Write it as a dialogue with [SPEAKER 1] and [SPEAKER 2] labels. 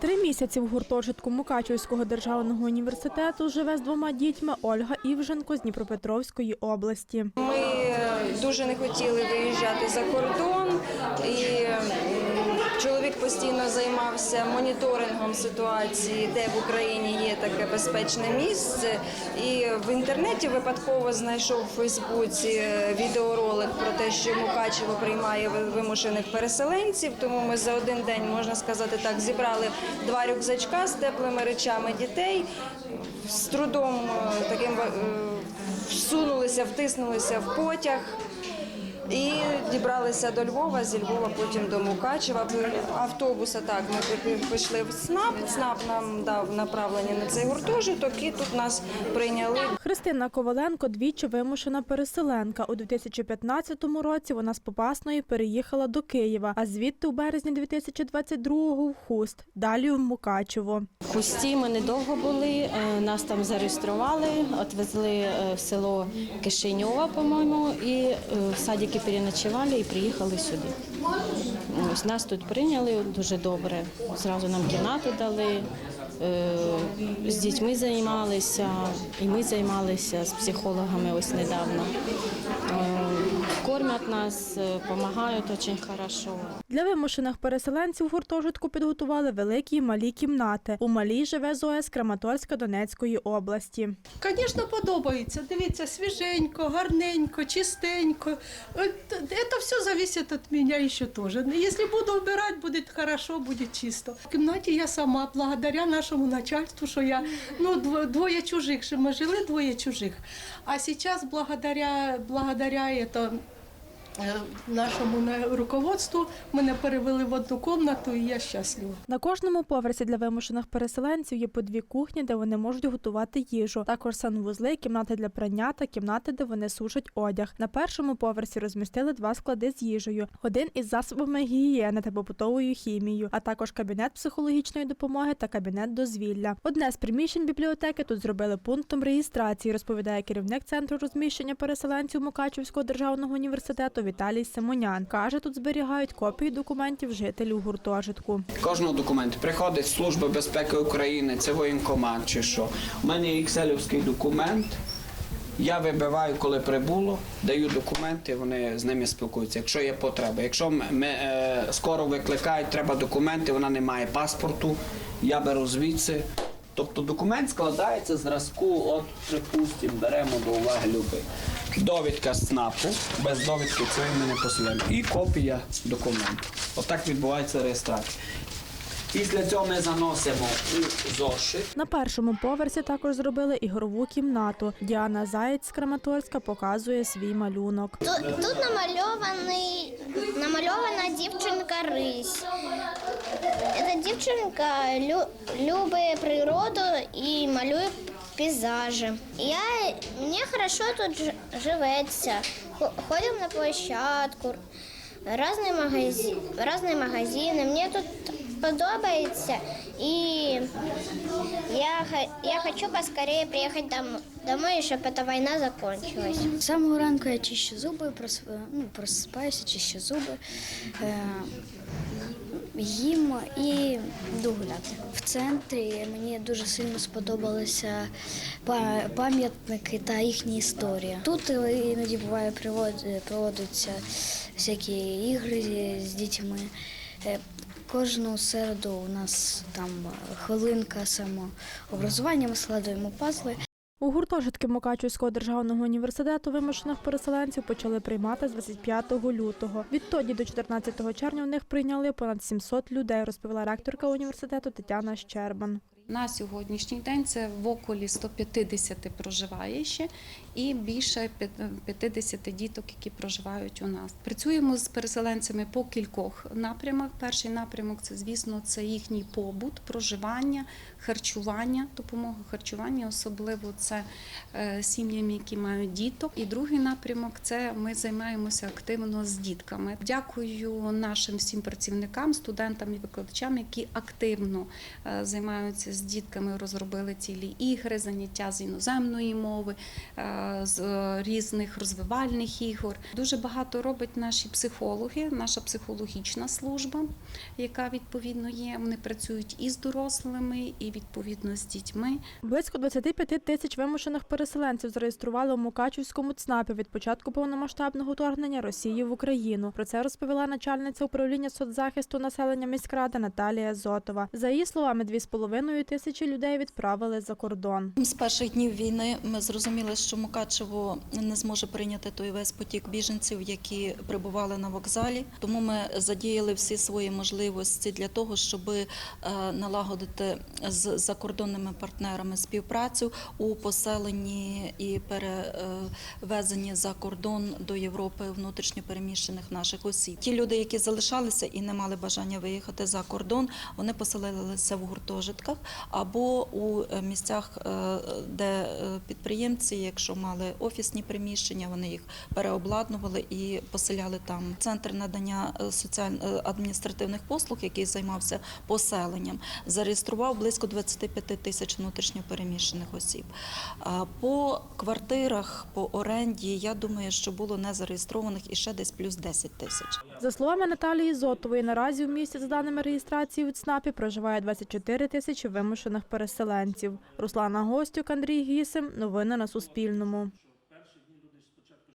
[SPEAKER 1] Три місяці в гуртожитку Мукачівського державного університету живе з двома дітьми Ольга Івженко з Дніпропетровської області.
[SPEAKER 2] Ми е, дуже не хотіли виїжджати за кордон, і чоловік постійно займався моніторингом ситуації, де в Україні є таке безпечне місце. І в інтернеті випадково знайшов у Фейсбуці е, відеоролик про те, що Мукачево приймає вимушених переселенців. Тому ми за один день, можна сказати так, зібрали два рюкзачка з теплими речами дітей. З трудом е, таким е, всунулися, втиснулися в потяг і дібралися до Львова, зі Львова потім до Мукачева. Автобуса так, ми пішли в СНАП. СНАП нам дав направлення на цей гуртожиток і тут нас прийняли.
[SPEAKER 1] Христина Коваленко двічі вимушена переселенка. У 2015 році вона з Попасної переїхала до Києва, а звідти у березні 2022-го в Хуст, далі в Мукачево.
[SPEAKER 3] В Хусті ми недовго були, е, нас там зареєстрували, відвезли е, в село Кишиньова, по-моєму, і е, в садики переночували і приїхали сюди. Ось нас тут прийняли дуже добре. Зразу нам кімнати дали, е, з дітьми займалися, і ми займалися з психологами ось недавно. Е, Кормять нас, допомагають дуже хорошо.
[SPEAKER 1] Для вимушених переселенців гуртожитку підготували великі і малі кімнати. У малій живе Зоя з Краматорська Донецької області.
[SPEAKER 4] Звісно, подобається. Дивіться, свіженько, гарненько, чистенько. Це все залежить від мене ще теж. Якщо буду обирати, буде хорошо, буде чисто. В кімнаті я сама, благодаря нашому начальству, що я ну, двоє чужих, що ми жили двоє чужих. А зараз благодаря, благодаря это, е, нашому руководству мене перевели в одну кімнату і я щаслива.
[SPEAKER 1] На кожному поверсі для вимушених переселенців є по дві кухні, де вони можуть готувати їжу. Також санвузли, кімнати для прання та кімнати, де вони сушать одяг. На першому поверсі розмістили два склади з їжею: один із засобами гігієни та побутовою хімією, а також кабінет психологічної допомоги та кабінет дозвілля. Одне з приміщень бібліотеки тут зробили пунктом реєстрації, розповідає керівник центру розміщення переселенців Мукачівського державного університету Віталій Симонян. каже, тут зберігають копії документів жителів гуртожитку.
[SPEAKER 5] Кожного документу приходить Служба безпеки України, це воєнкомат чи що. У мене є екселівський документ. Я вибиваю, коли прибуло, даю документи, вони з ними спілкуються, якщо є потреба. Якщо ми, е, скоро викликають, треба документи, вона не має паспорту, я беру звідси. Тобто документ складається зразку, от, припустимо, беремо до уваги любий. Довідка з СНАПу, без довідки це ми не посилаємо. І копія документу. Отак відбувається реєстрація. Після цього ми заносимо у зошит.
[SPEAKER 1] На першому поверсі також зробили ігрову кімнату. Діана Заєць з Краматорська показує свій малюнок.
[SPEAKER 6] Тут, тут намальований, намальована дівчинка Рись. Ця дівчинка лю, любить природу і малює пейзажі. Я, мені хорошо тут живеться. Ходимо на площадку, різні магазини, різні магазини. Мені тут подобається і я, я хочу поскорее приїхати дом- домой, щоб ця війна закончилась.
[SPEAKER 7] З самого ранку я чищу зуби, прос, ну, просипаюся, чищу зуби, е, їм і йду гуляти. В центрі мені дуже сильно сподобалися пам'ятники та їхні історії. Тут іноді буває проводяться всякі ігри з- з дітьми. Е, Кожну середу у нас там хвилинка самообразування, ми складуємо пазли.
[SPEAKER 1] У гуртожитки Мукачівського державного університету вимушених переселенців почали приймати з 25 лютого. Відтоді до 14 червня у них прийняли понад 700 людей, розповіла ректорка університету Тетяна Щербан.
[SPEAKER 8] На сьогоднішній день це в околі 150 проживає ще і більше п'ят- 50 діток, які проживають у нас. Працюємо з переселенцями по кількох напрямах. Перший напрямок це, звісно, це їхній побут, проживання, харчування, допомога харчування, особливо це е, сім'ям, які мають діток. І другий напрямок це ми займаємося активно з дітками. Дякую нашим всім працівникам, студентам і викладачам, які активно е, займаються з дітками розробили цілі ігри, заняття з іноземної мови, е, з різних розвивальних ігор. Дуже багато роблять наші психологи, наша психологічна служба, яка відповідно є. Вони працюють і з дорослими, і відповідно з дітьми.
[SPEAKER 1] Близько 25 тисяч вимушених переселенців зареєстрували у Мукачівському ЦНАПі від початку повномасштабного вторгнення Росії в Україну. Про це розповіла начальниця управління соцзахисту населення міськради Наталія Зотова. За її словами, 2,5 тисячі людей відправили за кордон.
[SPEAKER 9] З перших днів війни ми зрозуміли, що Мукачево не зможе прийняти той весь потік біженців, які прибували на вокзалі. Тому ми задіяли всі свої можливості для того, щоб е, налагодити з закордонними партнерами співпрацю у поселенні і перевезенні за кордон до Європи внутрішньопереміщених наших осіб. Ті люди, які залишалися і не мали бажання виїхати за кордон, вони поселилися в гуртожитках або у е, місцях, е, де е, підприємці, якщо мали офісні приміщення, вони їх переобладнували і поселяли там. Центр надання соціально адміністративних послуг, який займався поселенням, зареєстрував близько 25 тисяч внутрішньопереміщених осіб. По квартирах, по оренді, я думаю, що було не зареєстрованих і ще десь плюс 10 тисяч.
[SPEAKER 1] За словами Наталії Зотової, наразі у місті за даними реєстрації у ЦНАПі проживає 24 тисячі вимушених переселенців. Руслана Гостюк, Андрій Гісим. Новини на Суспільному.